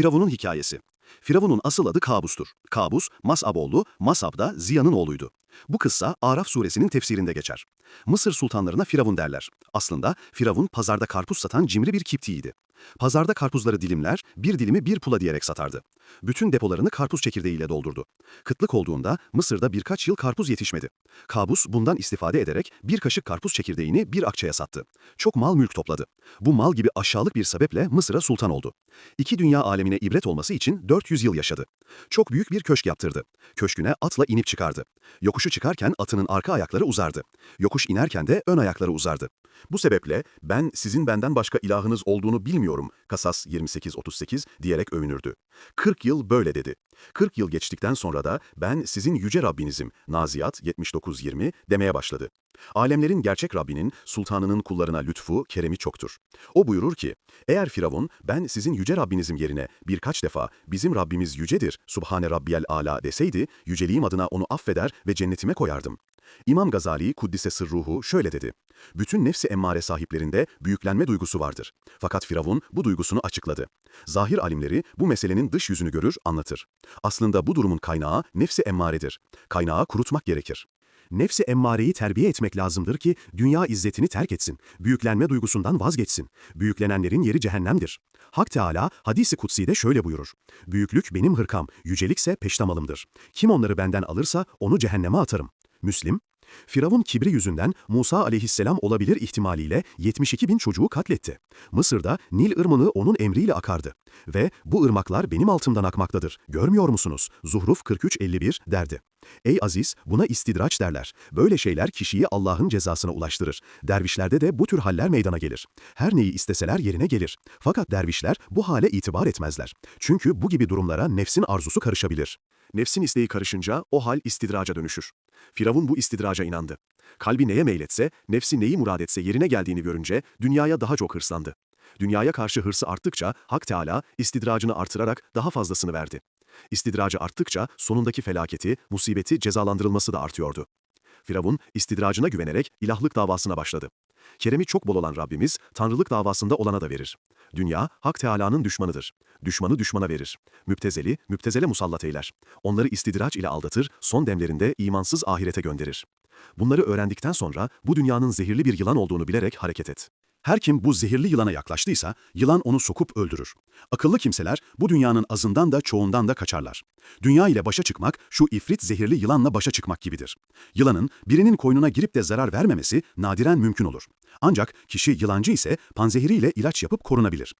Firavun'un hikayesi. Firavun'un asıl adı Kabus'tur. Kabus, Mas'ab oğlu, Mas'ab da Ziya'nın oğluydu. Bu kıssa Araf suresinin tefsirinde geçer. Mısır sultanlarına Firavun derler. Aslında Firavun pazarda karpuz satan cimri bir kiptiydi. Pazarda karpuzları dilimler, bir dilimi bir pula diyerek satardı. Bütün depolarını karpuz çekirdeğiyle doldurdu. Kıtlık olduğunda Mısır'da birkaç yıl karpuz yetişmedi. Kabus bundan istifade ederek bir kaşık karpuz çekirdeğini bir akçeye sattı. Çok mal mülk topladı. Bu mal gibi aşağılık bir sebeple Mısır'a sultan oldu. İki dünya alemine ibret olması için 400 yıl yaşadı. Çok büyük bir köşk yaptırdı. Köşküne atla inip çıkardı. Yokuşu çıkarken atının arka ayakları uzardı. Yokuş inerken de ön ayakları uzardı. Bu sebeple ben sizin benden başka ilahınız olduğunu bilmiyorum Kasas 28-38 diyerek övünürdü. 40 yıl böyle dedi. 40 yıl geçtikten sonra da ben sizin yüce Rabbinizim Naziyat 79-20 demeye başladı. Alemlerin gerçek Rabbinin, sultanının kullarına lütfu, keremi çoktur. O buyurur ki, eğer Firavun ben sizin yüce Rabbinizim yerine birkaç defa bizim Rabbimiz yücedir, Subhane Rabbiyel Ala deseydi, yüceliğim adına onu affeder ve cennetime koyardım. İmam Gazali Kuddise Sırruhu şöyle dedi. Bütün nefsi emmare sahiplerinde büyüklenme duygusu vardır. Fakat Firavun bu duygusunu açıkladı. Zahir alimleri bu meselenin dış yüzünü görür, anlatır. Aslında bu durumun kaynağı nefsi emmaredir. Kaynağı kurutmak gerekir. Nefsi emmareyi terbiye etmek lazımdır ki dünya izzetini terk etsin, büyüklenme duygusundan vazgeçsin. Büyüklenenlerin yeri cehennemdir. Hak Teala hadisi kutsi'de şöyle buyurur. Büyüklük benim hırkam, yücelikse peştemalımdır. Kim onları benden alırsa onu cehenneme atarım. Müslim, Firavun kibri yüzünden Musa aleyhisselam olabilir ihtimaliyle 72 bin çocuğu katletti. Mısır'da Nil ırmağı onun emriyle akardı. Ve bu ırmaklar benim altımdan akmaktadır. Görmüyor musunuz? Zuhruf 43-51 derdi. Ey Aziz, buna istidraç derler. Böyle şeyler kişiyi Allah'ın cezasına ulaştırır. Dervişlerde de bu tür haller meydana gelir. Her neyi isteseler yerine gelir. Fakat dervişler bu hale itibar etmezler. Çünkü bu gibi durumlara nefsin arzusu karışabilir. Nefsin isteği karışınca o hal istidraca dönüşür. Firavun bu istidraca inandı. Kalbi neye meyletse, nefsi neyi murad etse yerine geldiğini görünce dünyaya daha çok hırslandı. Dünyaya karşı hırsı arttıkça Hak Teala istidracını artırarak daha fazlasını verdi. İstidracı arttıkça sonundaki felaketi, musibeti cezalandırılması da artıyordu. Firavun istidracına güvenerek ilahlık davasına başladı. Keremi çok bol olan Rabbimiz, tanrılık davasında olana da verir. Dünya, Hak Teala'nın düşmanıdır. Düşmanı düşmana verir. Müptezeli, müptezele musallat eyler. Onları istidraç ile aldatır, son demlerinde imansız ahirete gönderir. Bunları öğrendikten sonra bu dünyanın zehirli bir yılan olduğunu bilerek hareket et. Her kim bu zehirli yılana yaklaştıysa, yılan onu sokup öldürür. Akıllı kimseler bu dünyanın azından da çoğundan da kaçarlar. Dünya ile başa çıkmak, şu ifrit zehirli yılanla başa çıkmak gibidir. Yılanın birinin koynuna girip de zarar vermemesi nadiren mümkün olur. Ancak kişi yılancı ise panzehiriyle ilaç yapıp korunabilir.